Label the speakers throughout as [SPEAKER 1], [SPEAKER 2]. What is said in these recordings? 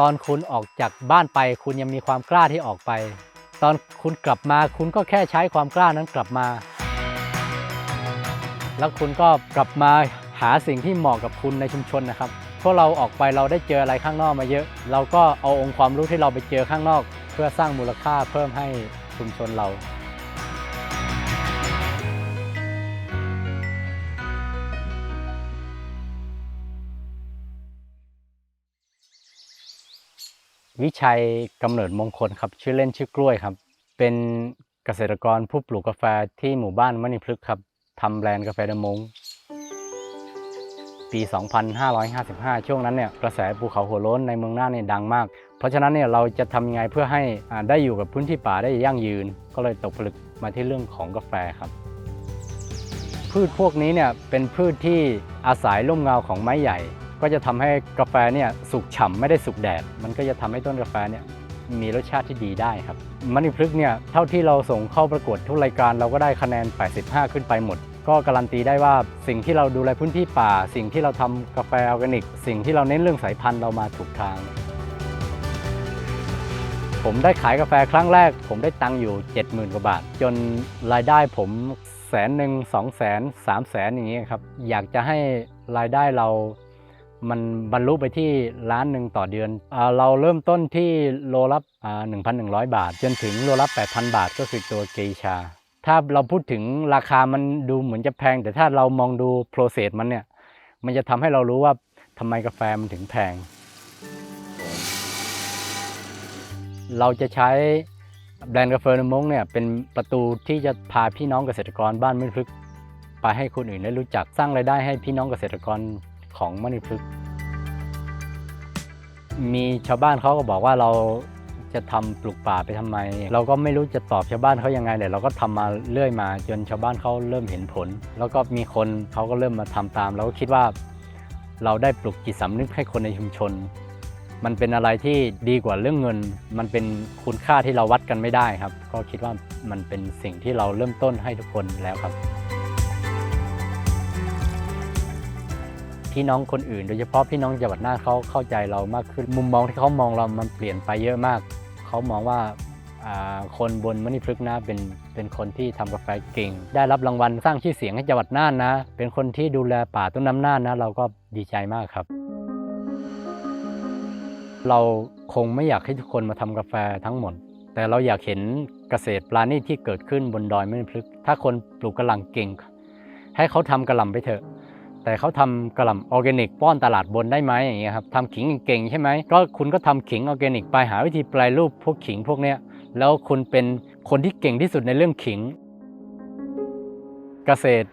[SPEAKER 1] ตอนคุณออกจากบ้านไป คุณยังมีความกล้าที่ออกไป ตอนคุณกลับมา คุณก็แค่ใช้ความกล้านั้นกลับมา แล้วคุณก็กลับมาหาสิ่งที่เหมาะกับคุณในชุมชนนะครับพวกเราออกไปเราได้เจออะไรข้างนอกมาเยอะ เราก็เอาองค์ความรู้ที่เราไปเจอข้างนอก เพื่อสร้างมูลค่าเพิ่มให้ชุมชนเรา วิชัยกำเนิดมงคลครับ ชื่อเล่นชื่อกล้วยครับ เป็นเกษตรกรผู้ปลูกกาแฟที่หมู่บ้านมณีพฤกษ์ครับทำแบรนด์กาแฟดำมงปี 2555 ช่วงนั้นเนี่ยกระแสภูเขาหัวโล้นในเมืองน่านเนี่ยดังมาก เพราะฉะนั้นเนี่ยเราจะทำยังไงเพื่อให้อ่าได้อยู่กับพื้นที่ป่าได้ยั่งยืน ก็เลยตกผลึกมาที่เรื่องของกาแฟครับ พืชพวกนี้เนี่ยเป็นพืชที่อาศัยร่มเงาของไม้ใหญ่ ก็จะทำให้กาแฟเนี่ยสุกฉ่ำไม่ได้สุกแดด มันก็จะทำให้ต้นกาแฟเนี่ยมีรสชาติที่ดีได้ครับมณีพฤกเนี่ยเท่าที่เราส่งเข้าประกวดทุกรายการเราก็ได้คะแนน 85 ขึ้นไปหมด ก็การันตีได้ว่าสิ่งที่เราดูแลพื้นที่ป่า สิ่งที่เราทำกาแฟออร์แกนิก สิ่งที่เราเน้นเรื่องสายพันธุ์เรามาถูกทาง ผมได้ขายกาแฟครั้งแรก ผมได้ตังค์อยู่ 70,000 กว่าบาท จนรายได้ผมแสนหนึ่งสองแสนสามแสนอย่างนี้ยครับอยากจะให้รายได้เรา มันบรรลุไปที่ล้านหนึ่งต่อเดือนอเราเริ่มต้นที่โลละหนึ่งพันหนึ่งร้อยบาท จนถึงโลละแปดพันบาทก็คือตัวเกชา ถ้าเราพูดถึงราคามันดูเหมือนจะแพง แต่ถ้าเรามองดูโปรเซสมันเนี่ย มันจะทำให้เรารู้ว่าทำไมกาแฟมันถึงแพง เราจะใช้แบรนด์กาแฟนมงเนี่ยเป็นประตูที่จะพาพี่น้องเกษตรกรบ้านมณีพฤกไปให้คนอื่นได้รู้จักสร้างรายได้ให้พี่น้องเกษตรกร ของมณีพฤกษ์มีชาวบ้านเขาก็บอกว่าเราจะทำปลูกป่าไปทำไม เราก็ไม่รู้จะตอบชาวบ้านเขายังไงเลยเราก็ทำมาเรื่อยมา จนชาวบ้านเขาเริ่มเห็นผล แล้วก็มีคนเขาก็เริ่มมาทำตาม เราก็คิดว่าเราได้ปลุกจิตสำนึกให้คนในชุมชน มันเป็นอะไรที่ดีกว่าเรื่องเงิน มันเป็นคุณค่าที่เราวัดกันไม่ได้ครับ ก็คิดว่ามันเป็นสิ่งที่เราเริ่มต้นให้ทุกคนแล้วครับ พี่น้องคนอื่น โดยเฉพาะพี่น้องจังหวัดน่านเขาเข้าใจเรามากขึ้น มุมมองที่เขามองเรามันเปลี่ยนไปเยอะมาก เขามองว่าคนบนมณีพฤกษ์นะเป็นเป็นคนที่ทำกาแฟเก่ง ได้รับรางวัลสร้างชื่อเสียงให้จังหวัดน่านนะ เป็นคนที่ดูแลป่าต้นน้ำน่านนะ เราก็ดีใจมากครับ เราคงไม่อยากให้ทุกคนมาทำกาแฟทั้งหมด แต่เราอยากเห็นเกษตรปลาณีตที่เกิดขึ้นบนดอยแม่พลึกษ์ถ้าคนปลูกกระหล่ำเก่ง ให้เขาทำกระหล่ำไปเถอะ แต่เขาทำกระหล่ำออร์แกนิกป้อนตลาดบนได้ไหมอย่างเงี้ยครับทำขิงเก่งใช่ไหมก็คุณก็ทำขิงออร์แกนิกไปหาวิธีแปลรูปพวกขิงพวกเนี้ยแล้วคุณเป็นคนที่เก่งที่สุดในเรื่องขิง เกษตร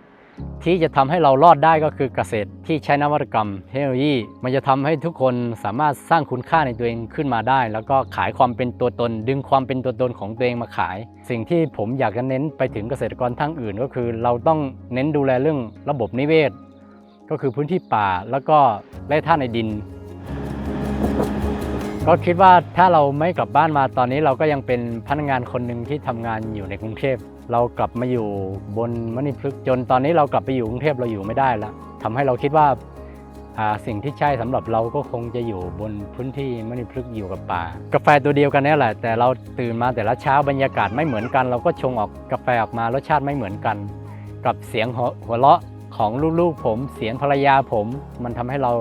[SPEAKER 1] ที่จะทำให้เรารอดได้ก็คือเกษตรที่ใช้นวัตกรรมเทคโนโลยี มันจะทำให้ทุกคนสามารถสร้างคุณค่าในตัวเองขึ้นมาได้ แล้วก็ขายความเป็นตัวตน ดึงความเป็นตัวตนของตัวเองมาขาย สิ่งที่ผมอยากจะเน้นไปถึงเกษตรกรทั้งอื่น ก็คือเราต้องเน้นดูแลเรื่องระบบนิเวศ ก็คือพื้นที่ป่าแล้วก็แร่ธาตุในดิน ก็คิดว่าถ้าเราไม่กลับบ้านมาตอนนี้เราก็ยังเป็นพนักงานคนหนึ่งที่ทำงานอยู่ในกรุงเทพเรากลับมาอยู่บนมณีพฤกษ์จนตอนนี้เรากลับไปอยู่กรุงเทพเราอยู่ไม่ได้แล้วทำให้เราคิดว่าสิ่งที่ใช่สำหรับเราก็คงจะอยู่บนพื้นที่มณีพฤกษ์อยู่กับป่า กาแฟตัวเดียวกันนี่แหละ แต่เราตื่นมาแต่ละเช้าบรรยากาศไม่เหมือนกัน เราก็ชงออกกาแฟออกมารสชาติไม่เหมือนกัน กับเสียงหัวเราะ ของลูกๆผมเสียงภรรยาผม มันทำให้เรา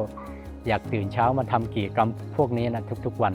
[SPEAKER 1] อยากตื่นเช้ามาทำกิจกรรมพวกนี้นะทุกๆวัน